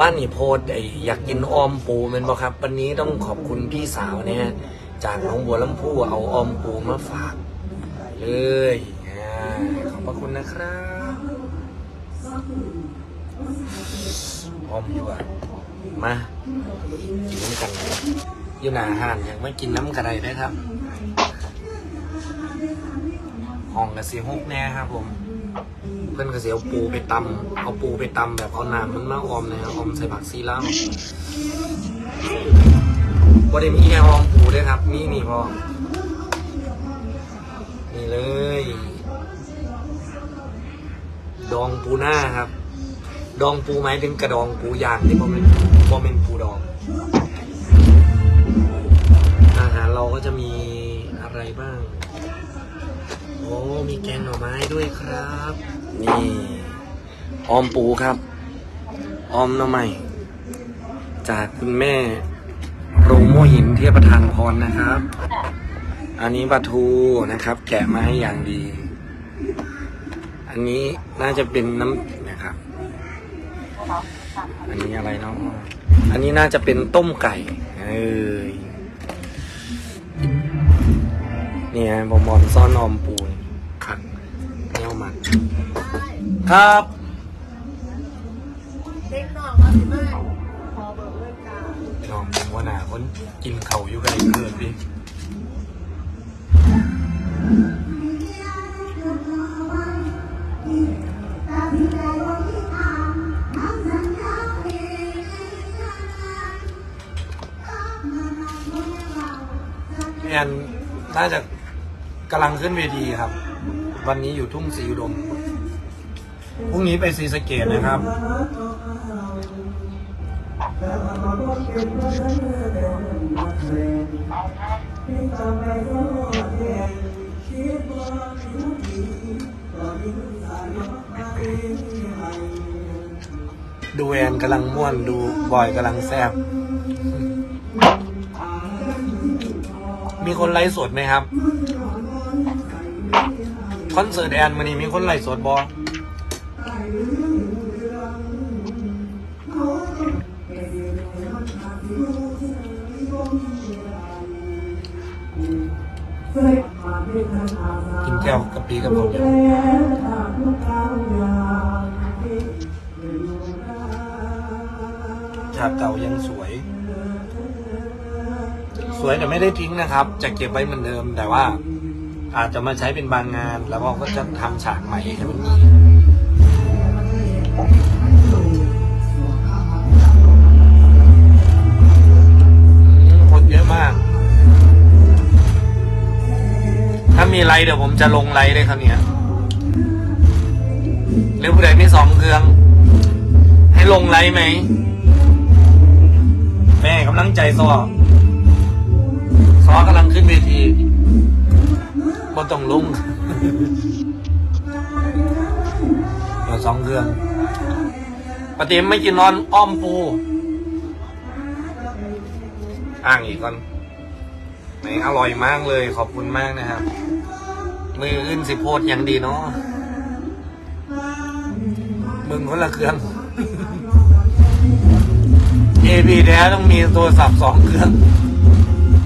ว่านี่โพดไออยากกินออมปูมันบ่ครับ วันนี้ต้องขอบคุณพี่สาวเนี่ยจากหนองบัวลำพูเอาออมปูมาฝากเลยอ่าขอบพระคุณนะครับออมอยู่อะมากินน้ำกันอยู่หนาอาหารอยากไม่กินน้ำกระไดได้ครับ ห้องกระสีหกแน่ครับผมเพื่อนก็เสียเอาปูไปตำเอาปูไปตำแบบเอาน้ำมันมาออมนะครับออมใส่ผักซีลาวว่าได้มีแค่ออมปูด้วยครับนี่นี่พอนี่เลย ดองปูหน้าครับ ดองปูไหมถึงกระดองปูย่างที่พอเป็นพอเป็นปูดองอาหารเราก็จะมีอะไรบ้าง โอ้ มีแกงหน่อไม้ด้วยครับ นี่ออมปูครับ ออมหน่อไม้จากคุณแม่โรงโมหินเทียประทานพรนะครับ อันนี้ปลาทูนะครับ แกะมาให้อย่างดี อันนี้น่าจะเป็นน้ำนะครับ อันนี้อะไรเนาะอันนี้น่าจะเป็นต้มไก่เอ้ยนี่ฮะบอมบอมซ่อนออมปูน ขังเนี้ยวมัน ครับเด็กน้องมาสิมาพอเบิกเลิกกาน้องผมว่าหนาคนกินเข่าวอยู่กันเกินดิแอนน่าจะกำลังขึ้นเวทีครับ วันนี้อยู่ทุ่งสีอุดมพรุ่งนี้ไปศรีสะเกดนะครับ ดูแอนกำลังม่วนดูบอยกำลังแซบมีคนไลฟ์สดไหมครับ อนเสิร์ตแอนมันนี้มีคนไลฟ์สดบอกินแก้วกับปีกับผมฉากเก่ายังสวย สวยแต่ไม่ได้ทิ้งนะครับ จะเก็บไว้เหมือนเดิมแต่ว่า อาจจะมาใช้เป็นบางงาน แล้วก็จะทำฉากใหม่ให้มันดีคนเยอะมาก ถ้ามีไลฟ์เดี๋ยวผมจะลงไลฟ์เลยครับเนี่ยหรือผู้ใดมีสองเครื่อง ให้ลงไลฟ์ไหม แม่กำลังใจซอซอกำลังขึ้นเวที ต้องลุงเดี๋ยวสองเครื่องปฏิมไม่กินนอนอ้อมปูอ้างอีกก่อนไหนอร่อยมากเลยขอบคุณมากนะครับ มืออื่นสิโพดอย่างดีเนาะมึงคนละเครื่อง เอพีแท้ต้องมีโทรศัพท์สองเครื่อง